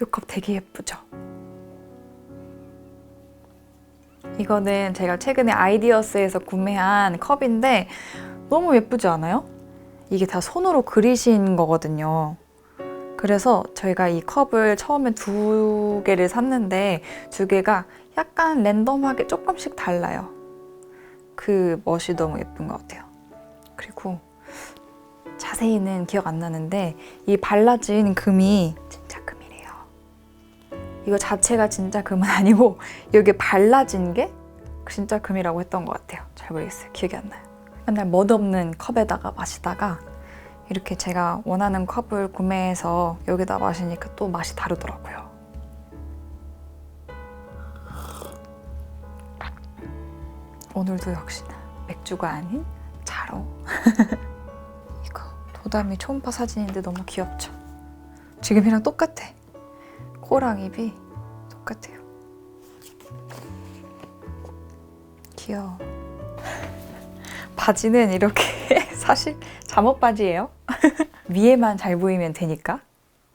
이 컵 되게 예쁘죠? 이거는 제가 최근에 아이디어스에서 구매한 컵인데 너무 예쁘지 않아요? 이게 다 손으로 그리신 거거든요. 그래서 저희가 이 컵을 처음에 두 개를 샀는데 두 개가 약간 랜덤하게 조금씩 달라요. 그 멋이 너무 예쁜 것 같아요. 그리고 자세히는 기억 안 나는데 이 발라진 금이 진짜 금이래요. 이거 자체가 진짜 금은 아니고 여기 발라진 게 진짜 금이라고 했던 것 같아요. 잘 모르겠어요. 기억이 안 나요. 맨날 멋없는 컵에다가 마시다가 이렇게 제가 원하는 컵을 구매해서 여기다 마시니까 또 맛이 다르더라고요. 오늘도 역시나 맥주가 아닌 차로. 도담이 초음파 사진인데 너무 귀엽죠? 지금이랑 똑같아. 코랑 입이 똑같아요. 귀여워. 바지는 이렇게 사실 잠옷 바지예요. 위에만 잘 보이면 되니까.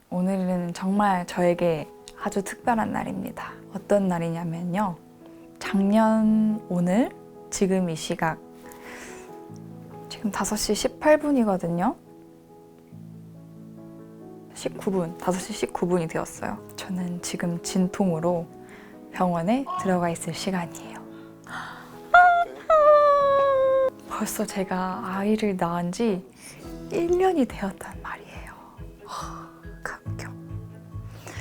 오늘은 정말 저에게 아주 특별한 날입니다. 어떤 날이냐면요. 작년 오늘 지금 이 시각 지금 5시 18분이거든요. 19분, 5시 19분이 되었어요. 저는 지금 진통으로 병원에 들어가 있을 시간이에요. 벌써 제가 아이를 낳은 지 1년이 되었단 말이에요. 와, 감격.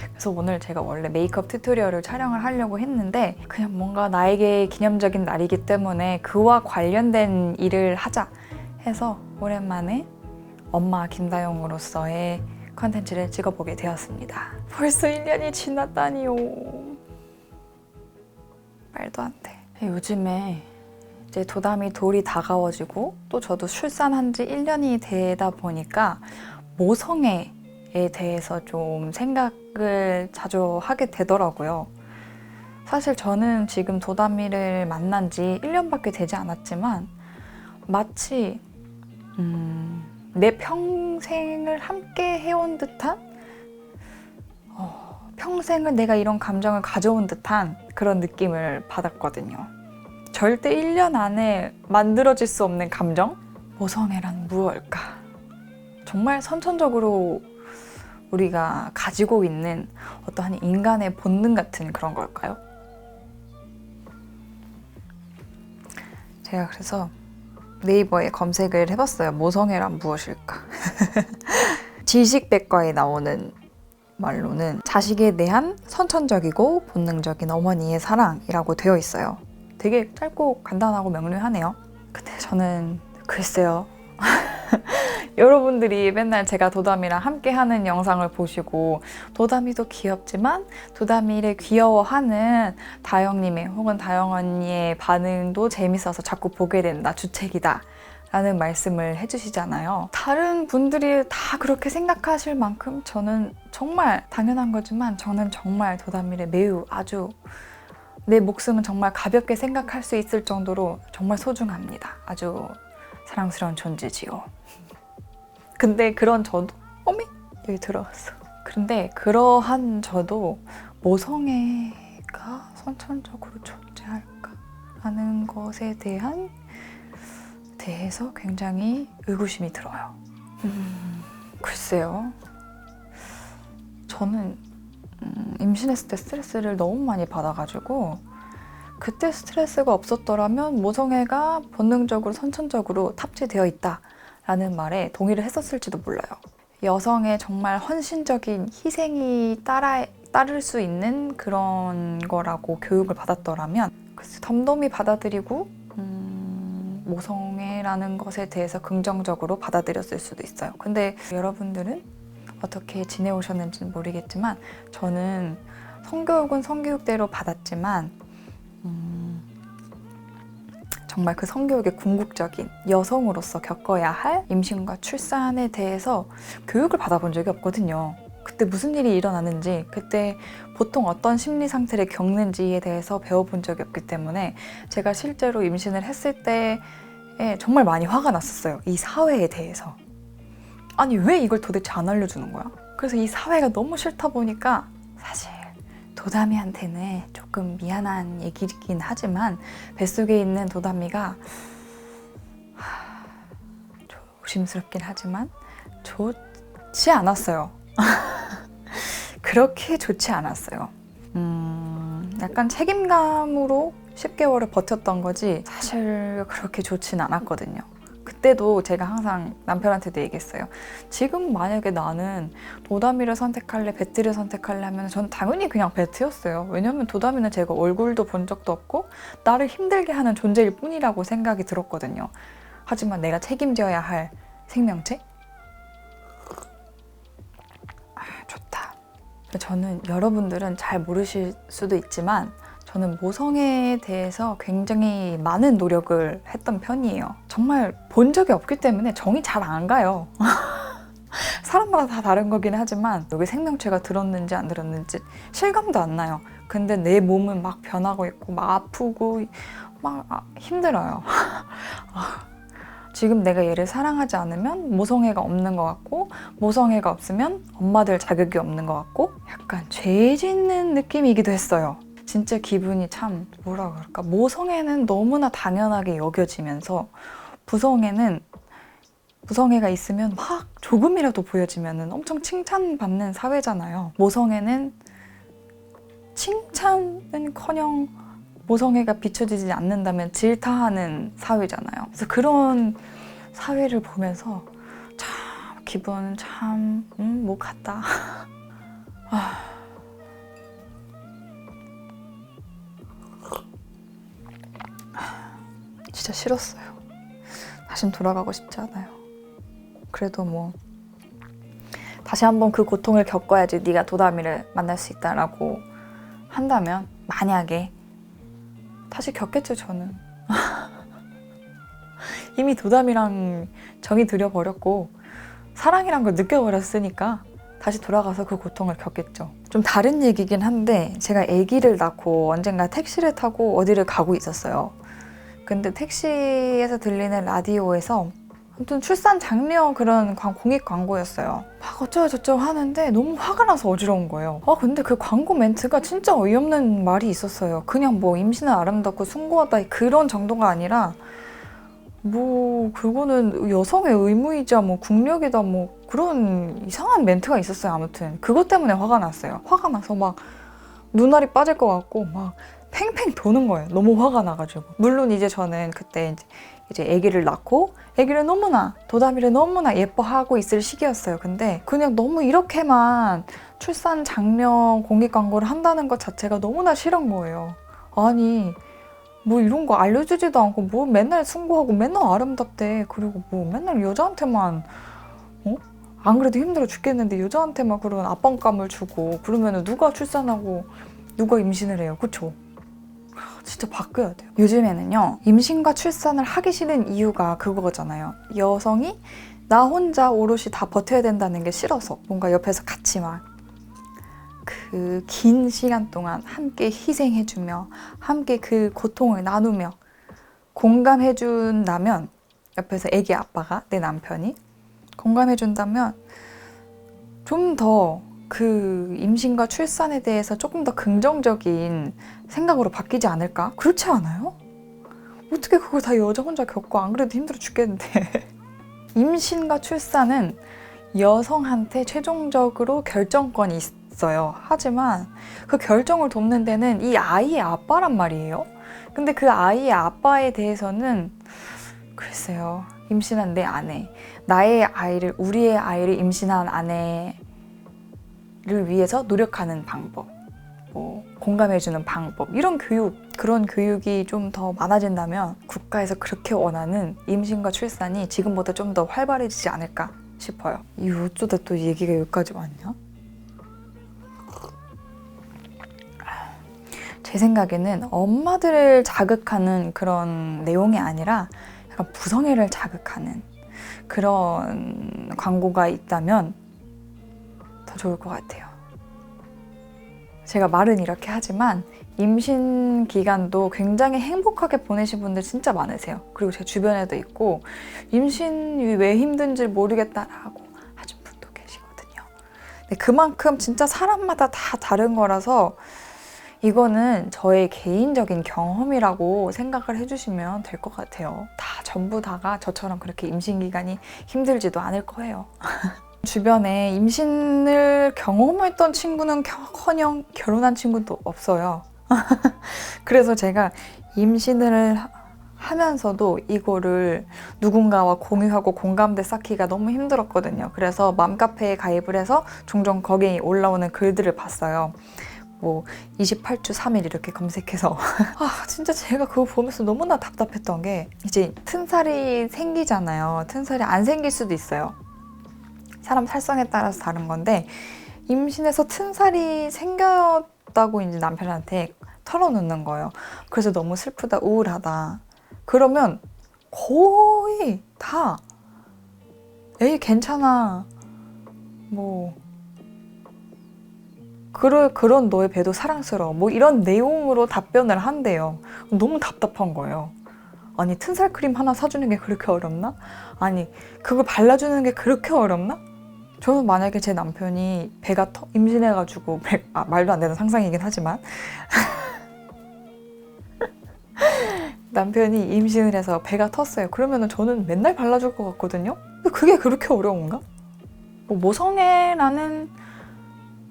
그래서 오늘 제가 원래 메이크업 튜토리얼을 촬영을 하려고 했는데 그냥 뭔가 나에게 기념적인 날이기 때문에 그와 관련된 일을 하자 해서 오랜만에 엄마 김다영으로서의 컨텐츠를 찍어보게 되었습니다. 벌써 1년이 지났다니요. 말도 안 돼. 요즘에 이제 도담이 돌이 다가워지고 또 저도 출산한 지 1년이 되다 보니까 모성애에 대해서 좀 생각을 자주 하게 되더라고요. 사실 저는 지금 도담이를 만난 지 1년밖에 되지 않았지만 마치 음, 내 평생을 함께 해온 듯한 어, 평생을 내가 이런 감정을 가져온 듯한 그런 느낌을 받았거든요. 절대 1년 안에 만들어질 수 없는 감정? 모성애란 무엇일까? 정말 선천적으로 우리가 가지고 있는 어떠한 인간의 본능 같은 그런 걸까요? 제가 그래서 네이버에 검색을 해봤어요. 모성애란 무엇일까? 지식백과에 나오는 말로는 자식에 대한 선천적이고 본능적인 어머니의 사랑이라고 되어 있어요. 되게 짧고 간단하고 명료하네요. 근데 저는 글쎄요. 여러분들이 맨날 제가 도담이랑 함께 하는 영상을 보시고 도담이도 귀엽지만 도담이를 귀여워하는 다영님의 혹은 다영 언니의 반응도 재밌어서 자꾸 보게 된다. 주책이다. 라는 말씀을 해주시잖아요. 다른 분들이 다 그렇게 생각하실 만큼 저는 정말 당연한 거지만 저는 정말 도담이를 매우 아주 내 목숨은 정말 가볍게 생각할 수 있을 정도로 정말 소중합니다. 아주 사랑스러운 존재지요. 근데 그런 저도 어미 여기 들어갔어. 그런데 그러한 저도 모성애가 선천적으로 존재할까 하는 것에 대한 대해서 굉장히 의구심이 들어요. 음, 글쎄요. 저는 음, 임신했을 때 스트레스를 너무 많이 받아가지고 그때 스트레스가 없었더라면 모성애가 본능적으로 선천적으로 탑재되어 있다 라는 말에 동의를 했었을지도 몰라요. 여성의 정말 헌신적인 희생이 따라 따를 수 있는 그런 거라고 교육을 받았더라면 글쎄 덤덤히 받아들이고 음, 모성애라는 것에 대해서 긍정적으로 받아들였을 수도 있어요. 근데 여러분들은 어떻게 지내오셨는지는 모르겠지만 저는 성교육은 성교육대로 받았지만 음, 정말 그 성교육의 궁극적인 여성으로서 겪어야 할 임신과 출산에 대해서 교육을 받아본 적이 없거든요. 그때 무슨 일이 일어나는지, 그때 보통 어떤 심리 상태를 겪는지에 대해서 배워본 적이 없기 때문에 제가 실제로 임신을 했을 때에 정말 많이 화가 났었어요. 이 사회에 대해서. 아니 왜 이걸 도대체 안 알려주는 거야? 그래서 이 사회가 너무 싫다 보니까 사실 도담이한테는 조금 미안한 얘기긴 하지만 뱃속에 있는 도담이가 하, 조심스럽긴 하지만 좋지 않았어요. 그렇게 좋지 않았어요. 음, 약간 책임감으로 10개월을 버텼던 거지 사실 그렇게 좋진 않았거든요. 그때도 제가 항상 남편한테도 얘기했어요. 지금 만약에 나는 도담이를 선택할래, 베트를 선택할래 하면 전 당연히 그냥 베트였어요. 왜냐면 도담이는 제가 얼굴도 본 적도 없고 나를 힘들게 하는 존재일 뿐이라고 생각이 들었거든요. 하지만 내가 책임져야 할 생명체? 아, 좋다. 저는 여러분들은 잘 모르실 수도 있지만 저는 모성애에 대해서 굉장히 많은 노력을 했던 편이에요. 정말 본 적이 없기 때문에 정이 잘 안 가요. 사람마다 다 다른 거긴 하지만 여기 생명체가 들었는지 안 들었는지 실감도 안 나요. 근데 내 몸은 막 변하고 있고 막 아프고 막 아, 힘들어요. 지금 내가 얘를 사랑하지 않으면 모성애가 없는 것 같고 모성애가 없으면 엄마들 자격이 없는 것 같고 약간 죄 짓는 느낌이기도 했어요. 진짜 기분이 참 뭐라 그럴까 모성애는 너무나 당연하게 여겨지면서 부성애는 부성애가 있으면 막 조금이라도 보여지면 엄청 칭찬받는 사회잖아요. 모성애는 칭찬은커녕 모성애가 비춰지지 않는다면 질타하는 사회잖아요. 그래서 그런 사회를 보면서 참 기분 참 음, 뭐 같다. 아. 진짜 싫었어요. 다신 돌아가고 싶지 않아요. 그래도 뭐 다시 한번 그 고통을 겪어야지 네가 도담이를 만날 수 있다라고 한다면 만약에 다시 겪겠죠 저는 이미 도담이랑 정이 들여버렸고 사랑이란 걸 느껴버렸으니까 다시 돌아가서 그 고통을 겪겠죠 좀 다른 얘기긴 한데 제가 아기를 낳고 언젠가 택시를 타고 어디를 가고 있었어요 근데 택시에서 들리는 라디오에서 아무튼 출산 장려 그런 광- 공익 광고였어요. 막 어쩌고저쩌고 하는데 너무 화가 나서 어지러운 거예요. 아 근데 그 광고 멘트가 진짜 어이없는 말이 있었어요. 그냥 뭐 임신은 아름답고 숭고하다 그런 정도가 아니라 뭐 그거는 여성의 의무이자 뭐 국력이다 뭐 그런 이상한 멘트가 있었어요. 아무튼 그것 때문에 화가 났어요. 화가 나서 막 눈알이 빠질 것 같고 막 팽팽 도는 거예요. 너무 화가 나가지고. 물론 이제 저는 그때 이제, 이제 아기를 낳고 아기를 너무나 도담이를 너무나 예뻐하고 있을 시기였어요. 근데 그냥 너무 이렇게만 출산 장려 공익 광고를 한다는 것 자체가 너무나 싫은 거예요. 아니 뭐 이런 거 알려주지도 않고 뭐 맨날 승부하고 맨날 아름답대. 그리고 뭐 맨날 여자한테만 어? 안 그래도 힘들어 죽겠는데 여자한테만 그런 압박감을 주고 그러면 누가 출산하고 누가 임신을 해요. 그쵸? 진짜 바뀌어야 돼요. 요즘에는요, 임신과 출산을 하기 싫은 이유가 그거잖아요. 여성이 나 혼자 오롯이 다 버텨야 된다는 게 싫어서 뭔가 옆에서 같이 막 그 긴 시간 동안 함께 희생해주며 함께 그 고통을 나누며 공감해준다면 옆에서 애기 아빠가 내 남편이 공감해준다면 좀 더 그 임신과 출산에 대해서 조금 더 긍정적인 생각으로 바뀌지 않을까? 그렇지 않아요? 어떻게 그걸 다 여자 혼자 겪고 안 그래도 힘들어 죽겠는데. 임신과 출산은 여성한테 최종적으로 결정권이 있어요. 하지만 그 결정을 돕는 데는 이 아이의 아빠란 말이에요. 근데 그 아이의 아빠에 대해서는 글쎄요. 임신한 내 아내, 나의 아이를, 우리의 아이를 임신한 아내를 위해서 노력하는 방법. 뭐 공감해주는 방법 이런 교육 그런 교육이 좀 더 많아진다면 국가에서 그렇게 원하는 임신과 출산이 지금보다 좀 더 활발해지지 않을까 싶어요. 이 어쩌다 또 얘기가 여기까지 왔냐? 제 생각에는 엄마들을 자극하는 그런 내용이 아니라 약간 부성애를 자극하는 그런 광고가 있다면 더 좋을 것 같아요. 제가 말은 이렇게 하지만 임신 기간도 굉장히 행복하게 보내신 분들 진짜 많으세요. 그리고 제 주변에도 있고 임신이 왜 힘든지 모르겠다라고 근데 그만큼 진짜 사람마다 다 다른 거라서 이거는 저의 개인적인 경험이라고 생각을 해주시면 될 것 같아요. 다 전부 다가 저처럼 그렇게 임신 기간이 힘들지도 않을 거예요. 주변에 임신을 경험했던 친구는 커녕 결혼한 친구도 없어요. 그래서 제가 임신을 하- 하면서도 이거를 누군가와 공유하고 공감대 쌓기가 너무 힘들었거든요. 그래서 맘카페에 가입을 해서 종종 거기에 올라오는 글들을 봤어요. 뭐 28주 3일 이렇게 검색해서 아 진짜 제가 그거 보면서 너무나 답답했던 게 이제 튼살이 생기잖아요. 튼살이 안 생길 수도 있어요. 사람 살성에 따라서 다른 건데 임신해서 튼살이 생겼다고 이제 남편한테 털어놓는 거예요. 그래서 너무 슬프다, 우울하다. 그러면 거의 다 에이 괜찮아. 뭐 그런 그런 너의 배도 사랑스러워. 뭐 이런 내용으로 답변을 한대요. 너무 답답한 거예요. 아니 튼살 크림 하나 사주는 게 그렇게 어렵나? 아니 그걸 발라주는 게 그렇게 어렵나? 저는 만약에 제 남편이 배가 터, 임신해가지고 배, 아, 말도 안 되는 상상이긴 하지만 남편이 임신을 해서 배가 텄어요. 그러면은 저는 맨날 발라줄 것 같거든요. 그게 그렇게 어려운가? 뭐 모성애라는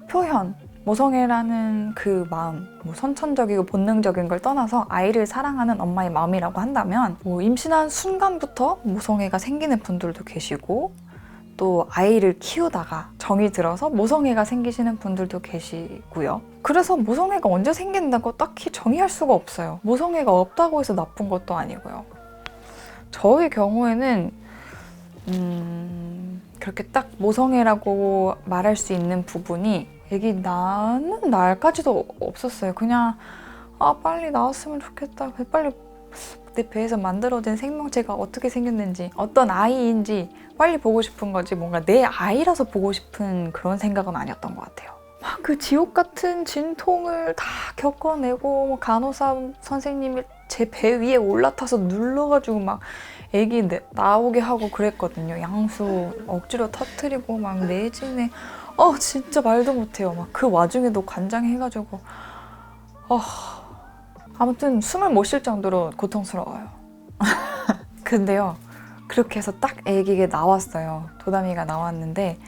표현, 모성애라는 그 마음, 뭐 선천적이고 본능적인 걸 떠나서 아이를 사랑하는 엄마의 마음이라고 한다면 뭐 임신한 순간부터 모성애가 생기는 분들도 계시고 또 아이를 키우다가 정이 들어서 모성애가 생기시는 분들도 계시고요. 그래서 모성애가 언제 생긴다고 딱히 정의할 수가 없어요. 모성애가 없다고 해서 나쁜 것도 아니고요. 저의 경우에는 음, 그렇게 딱 모성애라고 말할 수 있는 부분이 애기 낳는 날까지도 없었어요. 그냥 아 빨리 나왔으면 좋겠다. 빨리 내 배에서 만들어진 생명체가 어떻게 생겼는지 어떤 아이인지 빨리 보고 싶은 거지 뭔가 내 아이라서 보고 싶은 그런 생각은 아니었던 것 같아요. 막 그 지옥 같은 진통을 다 겪어내고 뭐 간호사 선생님이 제 배 위에 올라타서 눌러가지고 막 애기 내- 나오게 하고 그랬거든요. 양수 억지로 터트리고 막 내진에 어 진짜 말도 못해요. 막 그 와중에도 관장해가지고 어 아무튼 숨을 못 쉴 정도로 고통스러워요. 근데요 그렇게 해서 딱 애기가 나왔어요. 도담이가 나왔는데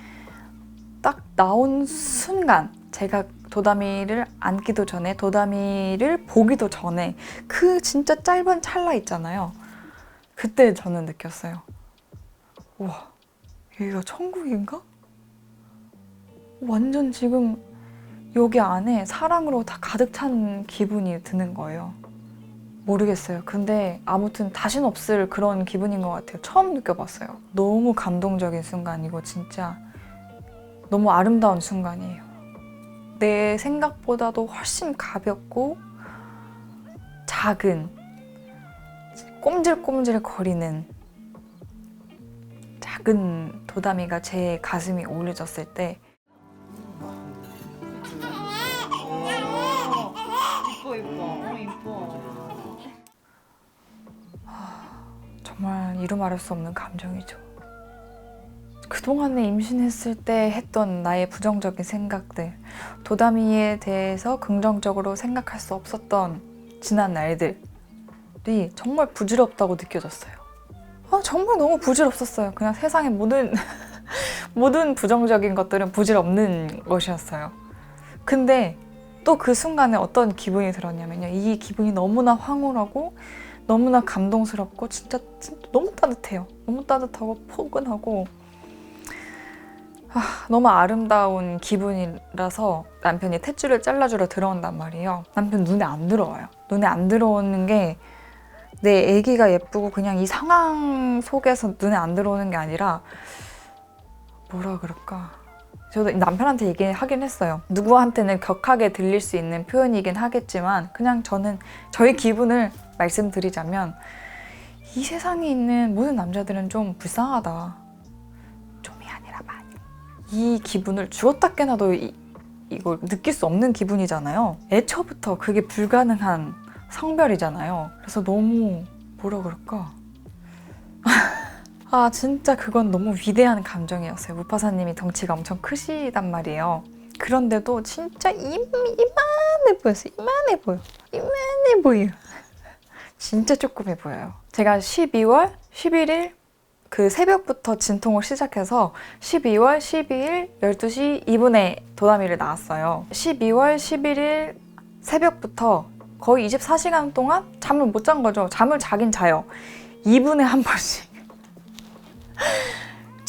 딱 나온 순간 제가 도담이를 안기도 전에 도담이를 보기도 전에 그 진짜 짧은 찰나 있잖아요. 그때 저는 느꼈어요. 우와, 여기가 천국인가? 완전 지금 여기 안에 사랑으로 다 가득 찬 기분이 드는 거예요. 모르겠어요. 근데 아무튼 다신 없을 그런 기분인 것 같아요. 처음 느껴봤어요. 너무 감동적인 순간이고 진짜 너무 아름다운 순간이에요. 내 생각보다도 훨씬 가볍고 작은 꼼질꼼질 거리는 작은 도담이가 제 가슴이 올려졌을 때 정말 이루 말할 수 없는 감정이죠. 그동안에 임신했을 때 했던 나의 부정적인 생각들, 도담이에 대해서 긍정적으로 생각할 수 없었던 지난 날들이 정말 부질없다고 느껴졌어요. 아, 정말 너무 부질없었어요. 그냥 세상의 모든, 모든 부정적인 것들은 부질없는 것이었어요. 근데 또 그 순간에 어떤 기분이 들었냐면요. 이 기분이 너무나 황홀하고 너무나 감동스럽고 진짜, 진짜 너무 따뜻해요. 너무 따뜻하고 포근하고 아, 너무 아름다운 기분이라서 남편이 탯줄을 잘라주러 들어온단 말이에요. 남편 눈에 안 들어와요. 눈에 안 들어오는 게 내 아기가 예쁘고 그냥 이 상황 속에서 눈에 안 들어오는 게 아니라 뭐라 그럴까? 저도 남편한테 얘기하긴 했어요. 누구한테는 격하게 들릴 수 있는 표현이긴 하겠지만 그냥 저는 저의 기분을 말씀드리자면 이 세상에 있는 모든 남자들은 좀 불쌍하다. 좀이 아니라 많이. 이 기분을 주었다 깨나도 이, 이걸 느낄 수 없는 기분이잖아요. 애초부터 그게 불가능한 성별이잖아요. 그래서 너무 뭐라 그럴까? 아 진짜 그건 너무 위대한 감정이었어요. 무파사님이 덩치가 엄청 크시단 말이에요. 그런데도 진짜 임, 이만해 보였어요. 이만해 보여. 이만해 보여. 진짜 조그매 보여요. 제가 12월 11일 그 새벽부터 진통을 시작해서 12월 12일 12시 2분에 도담이를 나왔어요. 12월 11일 새벽부터 거의 24시간 동안 잠을 못 잔 거죠. 잠을 자긴 자요. 2분에 한 번씩.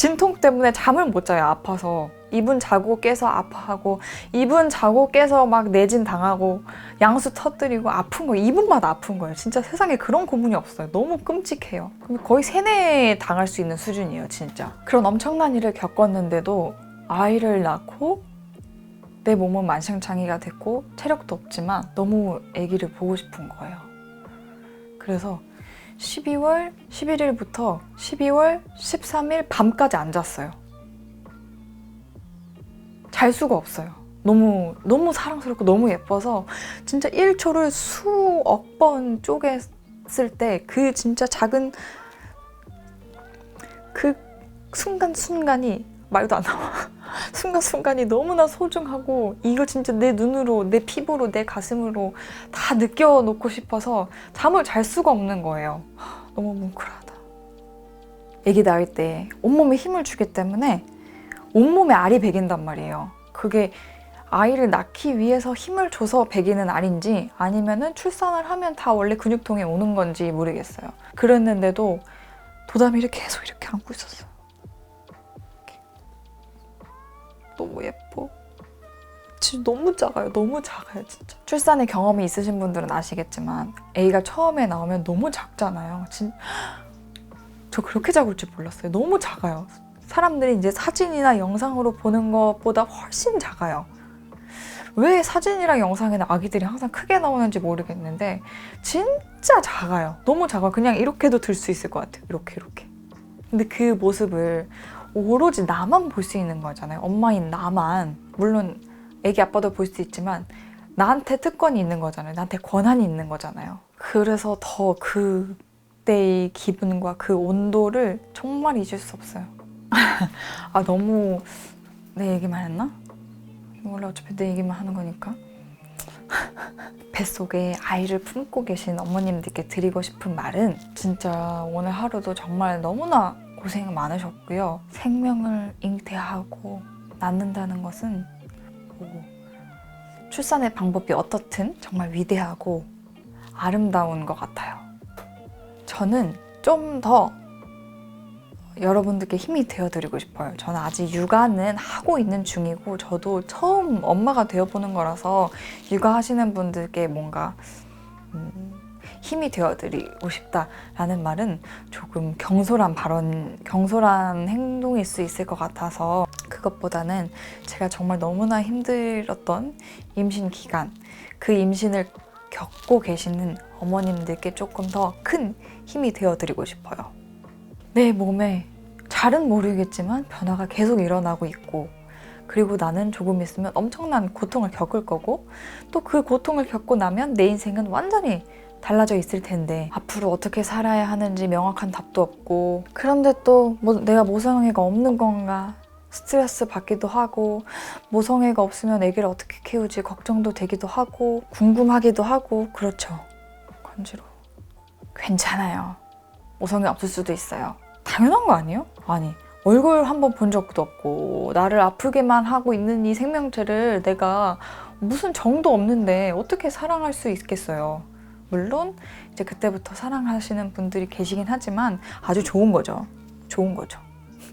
진통 때문에 잠을 못 자요. 아파서. 2분 자고 깨서 아파하고 2분 자고 깨서 막 내진 당하고 양수 터뜨리고 아픈 거 2분마다 아픈 거예요. 진짜 세상에 그런 고문이 없어요. 너무 끔찍해요. 거의 세뇌 당할 수 있는 수준이에요, 진짜. 그런 엄청난 일을 겪었는데도 아이를 낳고 내 몸은 만신창이가 됐고 체력도 없지만 너무 아기를 보고 싶은 거예요. 그래서 12월 11일부터 12월 13일 밤까지 안 잤어요. 잘 수가 없어요. 너무 너무 사랑스럽고 너무 예뻐서 진짜 1초를 수억 번 쪼갰을 때 그 진짜 작은 그 순간 순간이 말도 안 나와. 순간 순간이 너무나 소중하고 이거 진짜 내 눈으로 내 피부로 내 가슴으로 다 느껴놓고 싶어서 잠을 잘 수가 없는 거예요. 하, 너무 뭉클하다. 아기 낳을 때 온몸에 힘을 주기 때문에 온몸에 알이 배긴단 말이에요. 그게 아이를 낳기 위해서 힘을 줘서 배기는 알인지 아니면은 출산을 하면 다 원래 근육통에 오는 건지 모르겠어요. 그랬는데도 도담이를 계속 이렇게 안고 있었어요. 너무 예뻐. 진짜 너무 작아요. 너무 작아요, 진짜. 출산의 경험이 있으신 분들은 아시겠지만 A가 처음에 나오면 너무 작잖아요. 진... 저 그렇게 작을 줄 몰랐어요. 너무 작아요. 사람들이 이제 사진이나 영상으로 보는 것보다 훨씬 작아요. 왜 사진이랑 영상에는 아기들이 항상 크게 나오는지 모르겠는데 진짜 작아요. 너무 작아. 그냥 이렇게도 들 수 있을 것 같아요. 이렇게 이렇게. 근데 그 모습을 오로지 나만 볼 수 있는 거잖아요. 엄마인 나만. 물론 애기 아빠도 볼 수 있지만 나한테 특권이 있는 거잖아요. 나한테 권한이 있는 거잖아요. 그래서 더 그때의 기분과 그 온도를 정말 잊을 수 없어요. 아 너무 내 얘기만 했나? 원래 어차피 내 얘기만 하는 거니까. 뱃속에 아이를 품고 계신 어머님들께 드리고 싶은 말은 진짜 오늘 하루도 정말 너무나 고생 많으셨고요. 생명을 잉태하고 낳는다는 것은 뭐 출산의 방법이 어떻든 정말 위대하고 아름다운 것 같아요. 저는 좀 더 여러분들께 힘이 되어드리고 싶어요. 저는 아직 육아는 하고 있는 중이고 저도 처음 엄마가 되어보는 거라서 육아하시는 분들께 뭔가 음, 힘이 되어드리고 싶다라는 말은 조금 경솔한 발언, 경솔한 행동일 수 있을 것 같아서 그것보다는 제가 정말 너무나 힘들었던 임신 기간, 그 임신을 겪고 계시는 어머님들께 조금 더 큰 힘이 되어드리고 싶어요. 내 몸에 잘은 모르겠지만 변화가 계속 일어나고 있고 그리고 나는 조금 있으면 엄청난 고통을 겪을 거고 또 그 고통을 겪고 나면 내 인생은 완전히 달라져 있을 텐데 앞으로 어떻게 살아야 하는지 명확한 답도 없고 그런데 또 뭐 내가 모성애가 없는 건가? 스트레스 받기도 하고 모성애가 없으면 아기를 어떻게 키우지 걱정도 되기도 하고 궁금하기도 하고 그렇죠. 간지러워 괜찮아요. 모성애 없을 수도 있어요. 당연한 거 아니에요? 아니 얼굴 한 번 본 적도 없고 나를 아프게만 하고 있는 이 생명체를 내가 무슨 정도 없는데 어떻게 사랑할 수 있겠어요? 물론 이제 그때부터 사랑하시는 분들이 계시긴 하지만 아주 좋은 거죠. 좋은 거죠.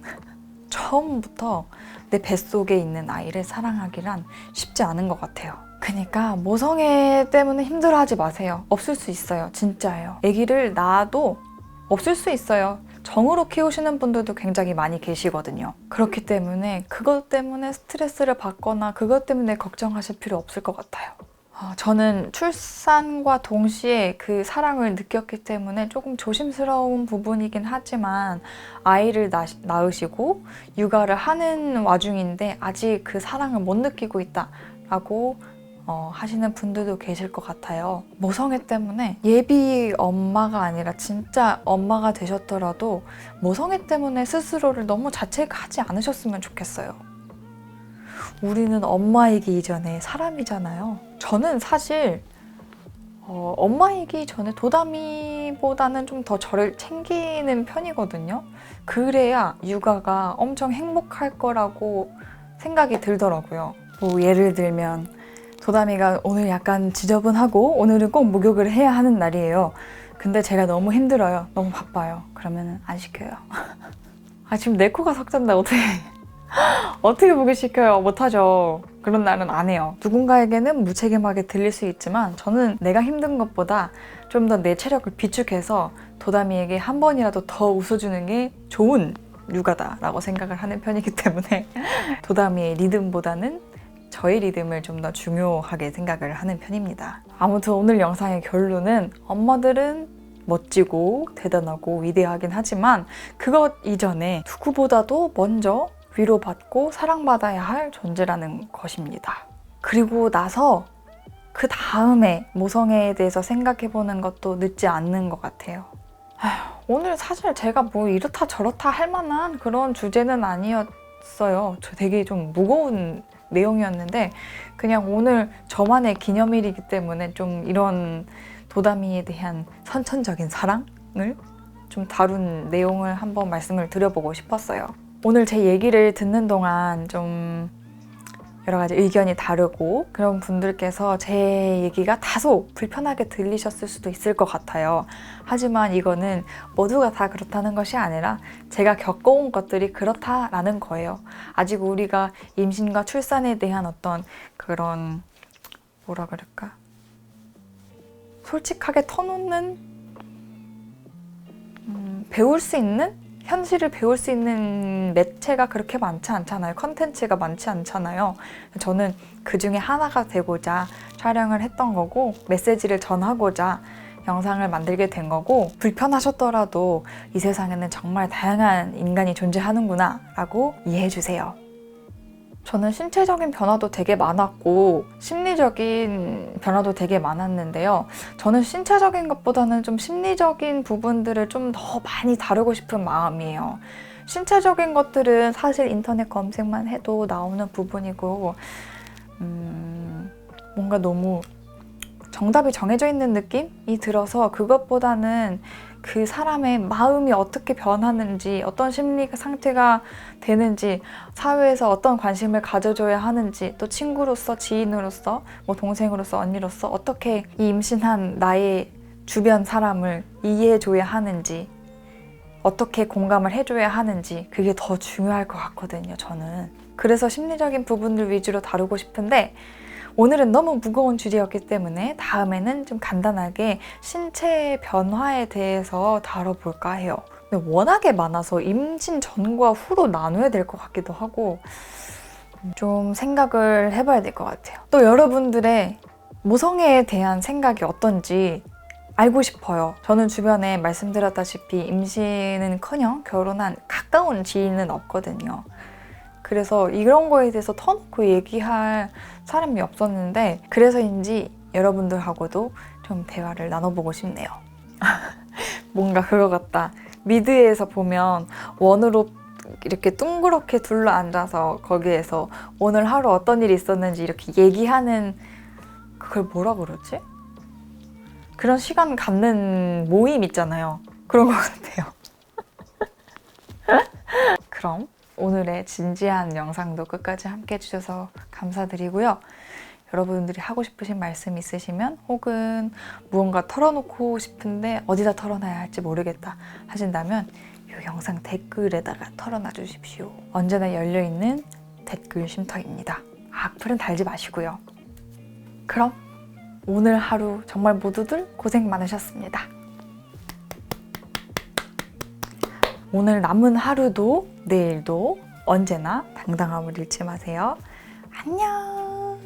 처음부터 내 뱃속에 있는 아이를 사랑하기란 쉽지 않은 것 같아요. 그러니까 모성애 때문에 힘들어하지 마세요. 없을 수 있어요. 진짜예요. 아기를 낳아도 없을 수 있어요. 정으로 키우시는 분들도 굉장히 많이 계시거든요. 그렇기 때문에 그것 때문에 스트레스를 받거나 그것 때문에 걱정하실 필요 없을 것 같아요. 어, 저는 출산과 동시에 그 사랑을 느꼈기 때문에 조금 조심스러운 부분이긴 하지만 아이를 낳, 낳으시고 육아를 하는 와중인데 아직 그 사랑을 못 느끼고 있다라고 어, 하시는 분들도 계실 것 같아요. 모성애 때문에 예비 엄마가 아니라 진짜 엄마가 되셨더라도 모성애 때문에 스스로를 너무 자책하지 않으셨으면 좋겠어요. 우리는 엄마이기 이전에 사람이잖아요. 저는 사실 어, 엄마이기 전에 도담이보다는 좀 더 저를 챙기는 편이거든요. 그래야 육아가 엄청 행복할 거라고 생각이 들더라고요. 뭐 예를 들면 도담이가 오늘 약간 지저분하고 오늘은 꼭 목욕을 해야 하는 날이에요. 근데 제가 너무 힘들어요. 너무 바빠요. 그러면 안 시켜요. 아 지금 내 코가 석잔다 어떻게 어떻게 목욕 시켜요? 못하죠. 그런 날은 안 해요. 누군가에게는 무책임하게 들릴 수 있지만 저는 내가 힘든 것보다 좀 더 내 체력을 비축해서 도담이에게 한 번이라도 더 웃어주는 게 좋은 육아다라고 생각을 하는 편이기 때문에 도담이의 리듬보다는 저의 리듬을 좀 더 중요하게 생각을 하는 편입니다. 아무튼 오늘 영상의 결론은 엄마들은 멋지고 대단하고 위대하긴 하지만 그것 이전에 누구보다도 먼저 위로받고 사랑받아야 할 존재라는 것입니다. 그리고 나서 그 다음에 모성애에 대해서 생각해보는 것도 늦지 않는 것 같아요. 아휴, 오늘 사실 제가 뭐 이렇다 저렇다 할 만한 그런 주제는 아니었어요. 저 되게 좀 무거운 내용이었는데 그냥 오늘 저만의 기념일이기 때문에 좀 이런 도담이에 대한 선천적인 사랑을 좀 다룬 내용을 한번 말씀을 드려보고 싶었어요. 오늘 제 얘기를 듣는 동안 좀 여러 가지 의견이 다르고 그런 분들께서 제 얘기가 다소 불편하게 들리셨을 수도 있을 것 같아요. 하지만 이거는 모두가 다 그렇다는 것이 아니라 제가 겪어온 것들이 그렇다라는 거예요. 아직 우리가 임신과 출산에 대한 어떤 그런 뭐라 그럴까? 솔직하게 터놓는 음, 배울 수 있는 현실을 배울 수 있는 매체가 그렇게 많지 않잖아요. 컨텐츠가 많지 않잖아요. 저는 그 중에 하나가 되고자 촬영을 했던 거고 메시지를 전하고자 영상을 만들게 된 거고 불편하셨더라도 이 세상에는 정말 다양한 인간이 존재하는구나 라고 이해해 주세요. 저는 신체적인 변화도 되게 많았고 심리적인 변화도 되게 많았는데요. 저는 신체적인 것보다는 좀 심리적인 부분들을 좀 더 많이 다루고 싶은 마음이에요. 신체적인 것들은 사실 인터넷 검색만 해도 나오는 부분이고, 음, 뭔가 너무 정답이 정해져 있는 느낌이 들어서 그것보다는 그 사람의 마음이 어떻게 변하는지, 어떤 심리 상태가 되는지, 사회에서 어떤 관심을 가져줘야 하는지, 또 친구로서, 지인으로서, 뭐 동생으로서, 언니로서 어떻게 이 임신한 나의 주변 사람을 이해해줘야 하는지, 어떻게 공감을 해줘야 하는지, 그게 더 중요할 것 같거든요, 저는. 그래서 심리적인 부분들 위주로 다루고 싶은데, 오늘은 너무 무거운 주제였기 때문에 다음에는 좀 간단하게 신체 변화에 대해서 다뤄볼까 해요. 근데 워낙에 많아서 임신 전과 후로 나눠야 될 것 같기도 하고 좀 생각을 해봐야 될 것 같아요. 또 여러분들의 모성애에 대한 생각이 어떤지 알고 싶어요. 저는 주변에 말씀드렸다시피 임신은 커녕 결혼한 가까운 지인은 없거든요. 그래서 이런 거에 대해서 터놓고 얘기할 사람이 없었는데 그래서인지 여러분들하고도 좀 대화를 나눠보고 싶네요. 뭔가 그거 같다. 미드에서 보면 원으로 이렇게 둥그렇게 둘러 앉아서 거기에서 오늘 하루 어떤 일이 있었는지 이렇게 얘기하는 그걸 뭐라 그러지? 그런 시간 갖는 모임 있잖아요. 그런 것 같아요. 그럼 오늘의 진지한 영상도 끝까지 함께 해주셔서 감사드리고요. 여러분들이 하고 싶으신 말씀 있으시면 혹은 무언가 털어놓고 싶은데 어디다 털어놔야 할지 모르겠다 하신다면 이 영상 댓글에다가 털어놔 주십시오. 언제나 열려있는 댓글 쉼터입니다. 악플은 달지 마시고요. 그럼 오늘 하루 정말 모두들 고생 많으셨습니다. 오늘 남은 하루도 내일도 언제나 당당함을 잃지 마세요. 안녕.